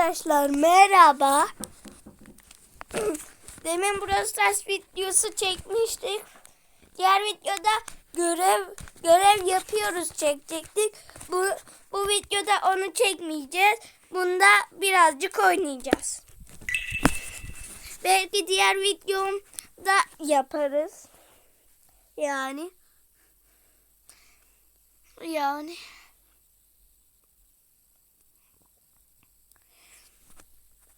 Arkadaşlar merhaba. Demin burası ters videosu çekmiştik. Diğer videoda görev görev yapıyoruz çekecektik. Bu bu videoda onu çekmeyeceğiz. Bunda birazcık oynayacağız. Belki diğer videomda yaparız. Yani yani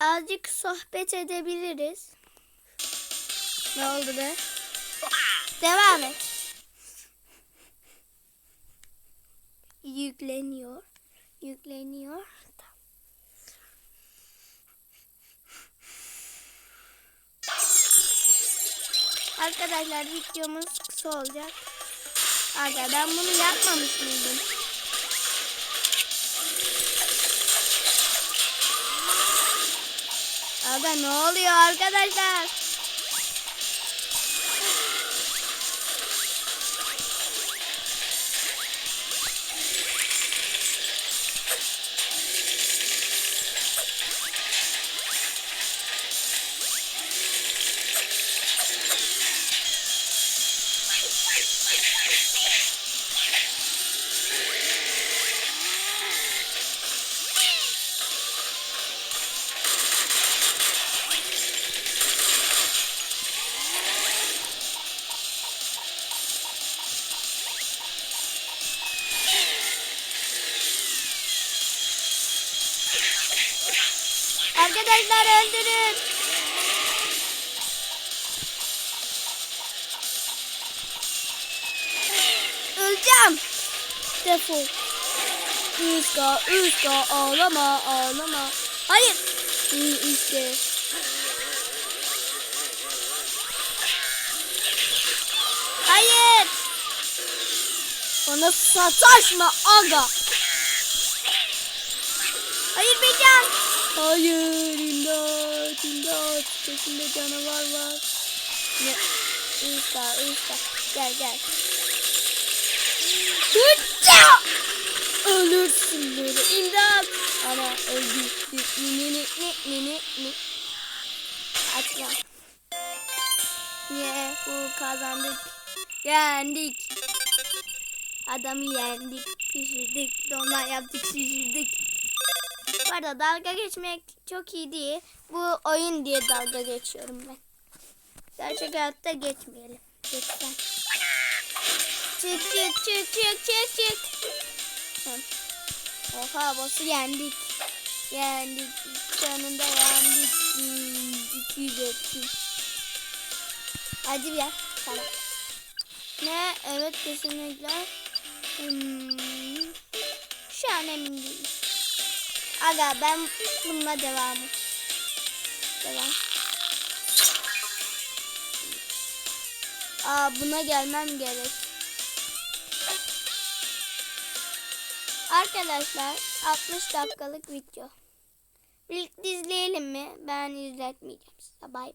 azıcık sohbet edebiliriz. Ne oldu be? Devam et. Yükleniyor. Yükleniyor. Tamam. Arkadaşlar videomuz kısa olacak. Aga ben bunu yapmamış mıydım? Aga ne oluyor arkadaşlar? Arkadaşlar öldürün. Öleceğim. Defol. Üska, üska, ağlama, ağlama. Hayır. İyi işte. Hayır. Bana sataşma aga. Hayır imdat imdat. Peşinde canavar var. Ne? Üsta üsta. Gel gel. Hıçça! Ölürsün böyle imdat. Ana öldü. Ni ni ni ni ni ni. Açma. Niye bu kazandık. Yendik. Adamı yendik. Pişirdik. Donlar yaptık şişirdik. Bu arada dalga geçmek çok iyi değil. Bu oyun diye dalga geçiyorum ben. Gerçek hayatta geçmeyelim. Lütfen. Çık çık çık çık çık çık. Oha boss'u yendik. Yendik. Canında yendik. Hmm, 200 ettim. Hadi bir yer. Tamam. Ne? Evet kesinlikle. Hmm. Şu an emin değilim. Aga ben bununla devamım. Devam. Aa buna gelmem gerek. Arkadaşlar 60 dakikalık video. Birlikte izleyelim mi? Ben izletmeyeceğim size. Bay bay.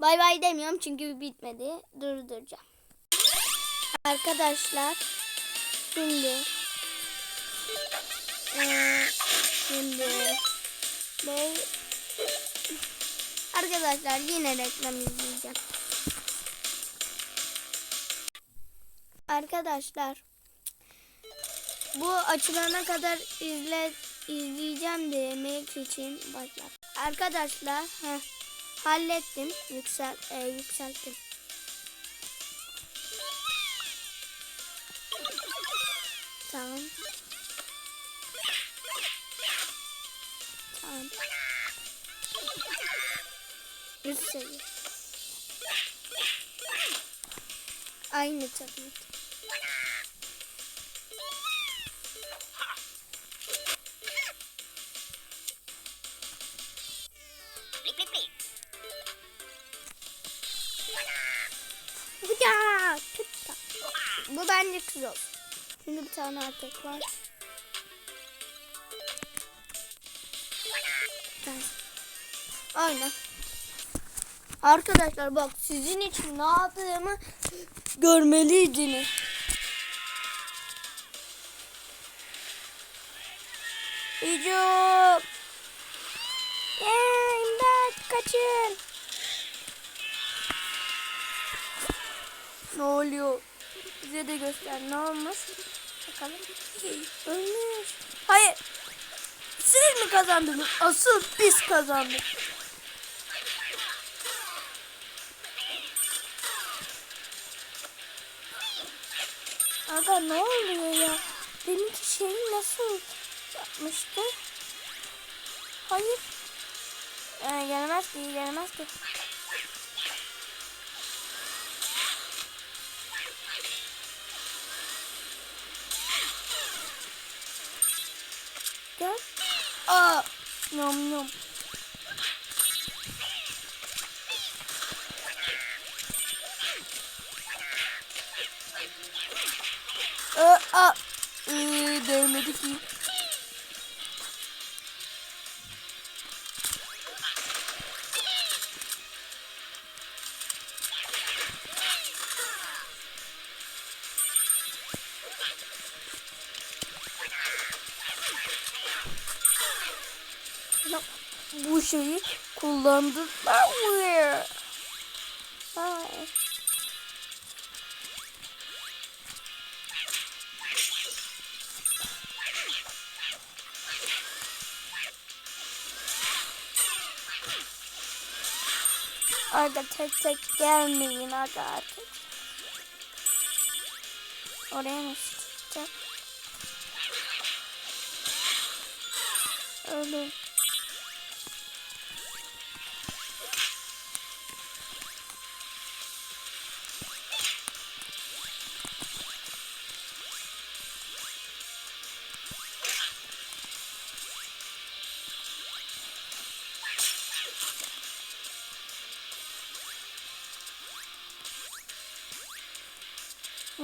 Bay bay demiyorum çünkü bitmedi. Durduracağım. Arkadaşlar şimdi ee, şimdi ne? Arkadaşlar yine reklam izleyeceğim. Arkadaşlar bu açılana kadar izle izleyeceğim demek için başlar. Arkadaşlar heh, hallettim. Yüksel e, yükselttim. Tamam. Tamam. Üst seviye. Aynı tabii ki. Bu bence kız olsun. Şimdi bir tane erkek var. Aynen. Arkadaşlar bak sizin için ne yaptığımı görmeliydiniz. Hücum. kaçın. Ne oluyor? Bize de göster. Ne olmuş? Bakalım. Ölmüş. Hayır. Siz mi kazandınız? Asıl biz kazandık. Aga ne oluyor ya? Deminki şeyi nasıl yapmıştı? Hayır. Ee, gelmez ki, gelmez ki. Gel. Aa, yum yum. Ki. Ya, bu şeyi kullandılar mı? Arda tek tek gelmeyin Arda artık. Oraya nasıl çıkacak? Öyle.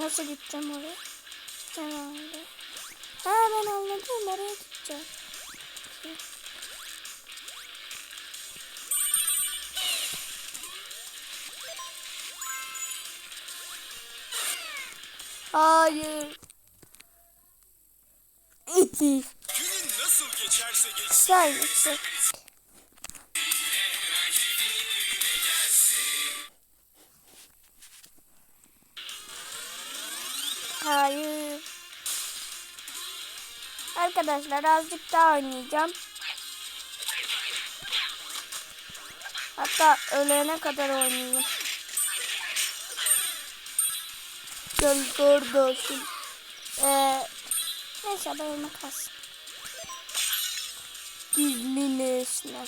Nasıl gideceğim oraya? Oraya. Ha ben anladım oraya gideceğim. Hayır. Günün nasıl geçerse geçsin. Kısa yüksek. Hayır. Arkadaşlar azıcık daha oynayacağım. Hatta ölene kadar oynayayım. Gel kardeşim. Ee, neyse bayılma kalsın. Gizli nesne.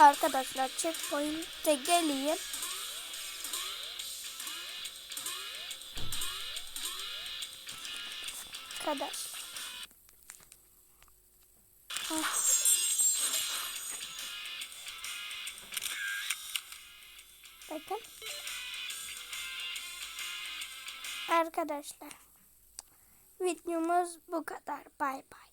Arkadaşlar checkpoint'e geleyim. Arkadaşlar. Bakın. Arkadaşlar. Videomuz bu kadar. Bay bay.